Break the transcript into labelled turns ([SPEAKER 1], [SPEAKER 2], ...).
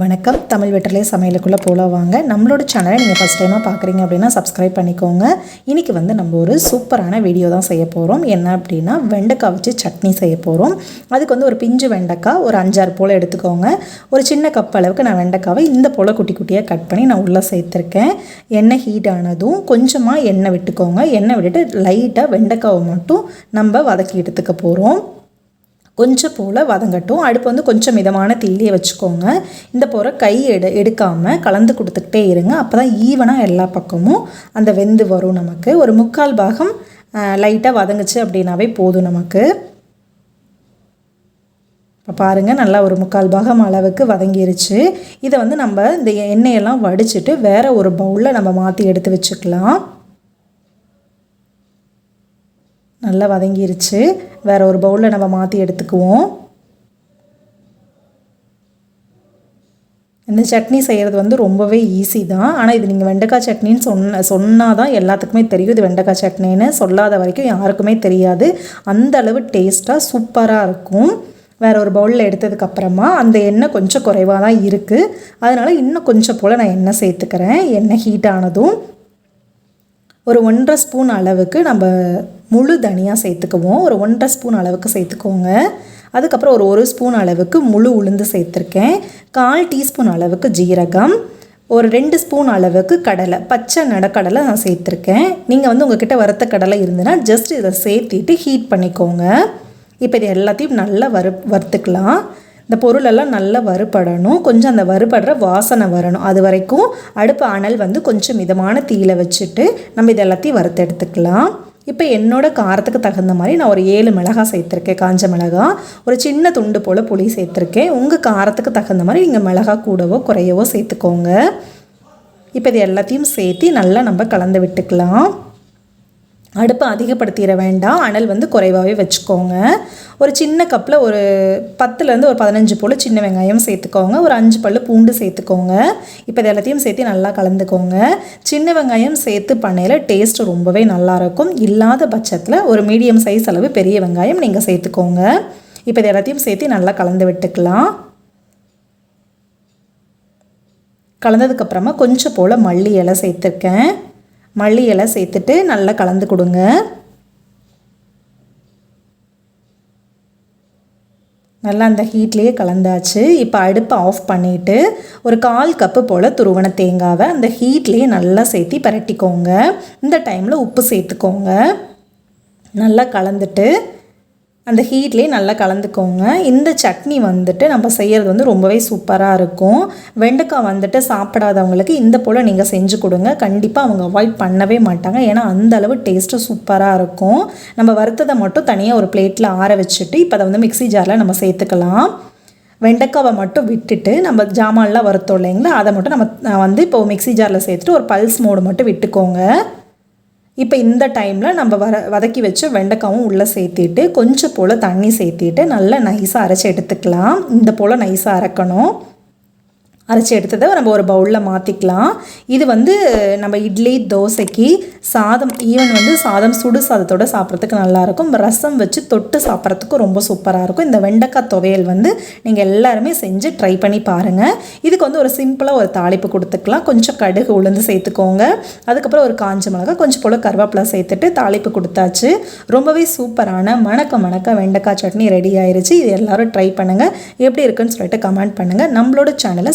[SPEAKER 1] வணக்கம். தமிழ் வெற்றிலே சமையலுக்குள்ளே போல வாங்க. நம்மளோட சேனலை நீங்கள் ஃபஸ்ட் டைமாக பார்க்குறீங்க அப்படின்னா சப்ஸ்கிரைப் பண்ணிக்கோங்க. இன்றைக்கி வந்து நம்ம ஒரு சூப்பரான வீடியோ தான் செய்ய போகிறோம் என்ன அப்படின்னா வெண்டைக்காய் வச்சு சட்னி செய்ய போகிறோம் அதுக்கு வந்து ஒரு பிஞ்சு வெண்டைக்காய் ஒரு அஞ்சாறு போல் எடுத்துக்கோங்க. ஒரு சின்ன கப் அளவுக்கு நான் வெண்டைக்காவை இந்த போல் குட்டி குட்டியாக கட் பண்ணி நான் உள்ளே சேர்த்துருக்கேன். எண்ணெய் ஹீட் ஆனதும் கொஞ்சமாக எண்ணெய் விட்டுக்கோங்க. எண்ணெய் விட்டுட்டு லைட்டாக வெண்டைக்காவை மட்டும் நம்ம வதக்கி எடுத்துக்க போகிறோம் கொஞ்சம் போல் வதங்கட்டும். அடுப்பு வந்து கொஞ்சம் மிதமான தீலியே வச்சுக்கோங்க. இந்த போகிற கை எடு எடுக்காமல் கலந்து கொடுத்துக்கிட்டே இருங்க. அப்போ தான் ஈவனாக எல்லா பக்கமும் அந்த வெந்து வரும் நமக்கு. ஒரு முக்கால் பாகம் லைட்டாக வதங்குச்சு அப்படின்னாவே போதும் நமக்கு. இப்போ பாருங்கள் நல்லா ஒரு முக்கால் பாகம் அளவுக்கு வதங்கிருச்சு. இதை வந்து நம்ம இந்த எண்ணெயெல்லாம் வடிச்சிட்டு வேறு ஒரு பவுலில் நம்ம மாற்றி எடுத்து வச்சுக்கலாம். நல்லா வதங்கிருச்சு. வேறு ஒரு பவுலில் நம்ம மாற்றி எடுத்துக்குவோம். இந்த சட்னி செய்கிறது வந்து ரொம்பவே ஈஸி தான். ஆனால் இது நீங்கள் வெண்டைக்காய் சட்னின்னு சொன்ன சொன்னால் தான் எல்லாத்துக்குமே தெரியும். இது வெண்டைக்காய் சட்னின்னு சொல்லாத வரைக்கும் யாருக்குமே தெரியாது. அந்த அளவு டேஸ்ட்டாக சூப்பராக இருக்கும். வேறு ஒரு பவுலில் எடுத்ததுக்கப்புறமா அந்த எண்ணெய் கொஞ்சம் குறைவாக தான் இருக்குது அதனால் இன்னும் கொஞ்சம் போல் நான் எண்ணெய் சேர்த்துக்கிறேன். எண்ணெய் ஹீட் ஆனதும். ஒரு ஒன்றரை ஸ்பூன் அளவுக்கு நம்ம முழு தனியாக சேர்த்துக்குவோம். ஒரு ஒன்றரை ஸ்பூன் அளவுக்கு சேர்த்துக்கோங்க. அதுக்கப்புறம் ஒரு ஒரு ஸ்பூன் அளவுக்கு முழு உளுந்து சேர்த்துருக்கேன். கால் டீஸ்பூன் அளவுக்கு ஜீரகம். ஒரு ரெண்டு ஸ்பூன் அளவுக்கு கடலை. பச்சை நடக்கடலை நான் சேர்த்துருக்கேன். நீங்கள் வந்து உங்ககிட்ட வறுத்த கடலை இருந்ததுன்னா ஜஸ்ட் இதை சேர்த்திட்டு ஹீட் பண்ணிக்கோங்க. இப்போ இது எல்லாத்தையும் நல்லா வறு வறுத்துக்கலாம். இந்த பொருளெல்லாம் நல்லா வறுபடணும். கொஞ்சம் அந்த வறுபடுற வாசனை வரணும். அது வரைக்கும் அடுப்பு அனல் வந்து கொஞ்சம் மிதமான தீயில வச்சுட்டு நம்ம இதெல்லாத்தையும் வறுத்து எடுத்துக்கலாம். இப்போ என்னோடய காரத்துக்கு தகுந்த மாதிரி நான் ஒரு ஏழு மிளகா சேர்த்துருக்கேன். காஞ்ச மிளகா. ஒரு சின்ன துண்டு போல் புளி சேர்த்துருக்கேன். உங்கள் காரத்துக்கு தகுந்த மாதிரி நீங்கள் மிளகா கூடவோ குறையவோ சேர்த்துக்கோங்க. இப்போ இது எல்லாத்தையும் சேர்த்து நல்லா நம்ம கலந்து விட்டுக்கலாம். அடுப்பை அதிகப்படுத்திட வேண்டாம். அனல் வந்து குறைவாகவே வச்சுக்கோங்க. ஒரு சின்ன கப்பில் ஒரு பத்துலேருந்து ஒரு பதினஞ்சு போல் சின்ன வெங்காயம் சேர்த்துக்கோங்க. ஒரு அஞ்சு பல் பூண்டு சேர்த்துக்கோங்க. இப்போ இது எல்லாத்தையும் சேர்த்து நல்லா கலந்துக்கோங்க. சின்ன வெங்காயம் சேர்த்து பண்ணையில் டேஸ்ட் ரொம்பவே நல்லாயிருக்கும் இல்லாத பட்சத்தில் ஒரு மீடியம் சைஸ் அளவு பெரிய வெங்காயம் நீங்கள் சேர்த்துக்கோங்க. இப்போ இது எல்லாத்தையும் சேர்த்து நல்லா கலந்து விட்டுக்கலாம். கலந்ததுக்கப்புறமா கொஞ்சம் போல் மல்லி இலை சேர்த்துருக்கேன். மல்லி இலை சேர்த்துட்டு நல்லா கலந்து கொடுங்க. நல்லா அந்த ஹீட்லேயே கலந்தாச்சு. இப்போ அடுப்பை ஆஃப் பண்ணிவிட்டு ஒரு கால் கப்பு போல் துருவன தேங்காவை அந்த ஹீட்லேயே நல்லா சேர்த்தி பரட்டிக்கோங்க. இந்த டைமில் உப்பு சேர்த்துக்கோங்க. நல்லா கலந்துட்டு அந்த ஹீட்லேயே நல்லா கலந்துக்கோங்க. இந்த சட்னி வந்துட்டு நம்ம செய்கிறது வந்து ரொம்பவே சூப்பராக இருக்கும். வெண்டைக்காய் வந்துட்டு சாப்பிடாதவங்களுக்கு இந்த போல் நீங்கள் செஞ்சு கொடுங்க. கண்டிப்பாக அவங்க அவாய்ட் பண்ணவே மாட்டாங்க. ஏன்னா அந்த அளவு டேஸ்ட்டு சூப்பராக இருக்கும். நம்ம வறுத்ததை மட்டும் தனியாக ஒரு பிளேட்டில் ஆற வச்சுட்டு இப்போ அதை வந்து மிக்சி ஜாரில் நம்ம சேர்த்துக்கலாம். வெண்டைக்காவை மட்டும் விட்டுட்டு நம்ம ஜாமான்லாம் வறுத்தோம் இல்லைங்களா? அதை மட்டும் நம்ம வந்து இப்போ மிக்சி ஜாரில் சேர்த்துட்டு ஒரு பல்ஸ் மோடு மட்டும் விட்டுக்கோங்க. இப்போ இந்த டைமில் நம்ம வர வதக்கி வச்சு வெண்டைக்காவும் உள்ளே சேர்த்திட்டு கொஞ்சம் போல் தண்ணி சேர்த்திட்டு நல்லா நைஸாக அரைச்சி எடுத்துக்கலாம். இந்த போல் நைஸாக அரைக்கணும். அரைச்சி எடுத்ததை நம்ம ஒரு பவுலில் மாற்றிக்கலாம் இது வந்து நம்ம இட்லி தோசைக்கு சாதம் ஈவன் வந்து சாதம் சுடு சாதத்தோடு சாப்பிட்றதுக்கு நல்லாயிருக்கும். ரசம் வச்சு தொட்டு சாப்பிட்றதுக்கு ரொம்ப சூப்பராக இருக்கும். இந்த வெண்டைக்காய் துவையல் வந்து நீங்கள் எல்லாருமே செஞ்சு ட்ரை பண்ணி பாருங்கள் இதுக்கு வந்து ஒரு சிம்பிளாக ஒரு தாளிப்பு கொடுத்துக்கலாம். கொஞ்சம் கடுகு உளுந்து சேர்த்துக்கோங்க. அதுக்கப்புறம் ஒரு காஞ்ச மிளகா கொஞ்சம் போல் கருவேப்பிலை சேர்த்துட்டு தாளிப்பு கொடுத்தாச்சு. ரொம்பவே சூப்பரான மணக்க மணக்க வெண்டைக்காய் சட்னி ரெடி ஆயிடுச்சு இது எல்லோரும் ட்ரை பண்ணுங்கள் எப்படி இருக்குன்னு சொல்லிட்டு கமெண்ட் பண்ணுங்கள் நம்மளோட சேனலை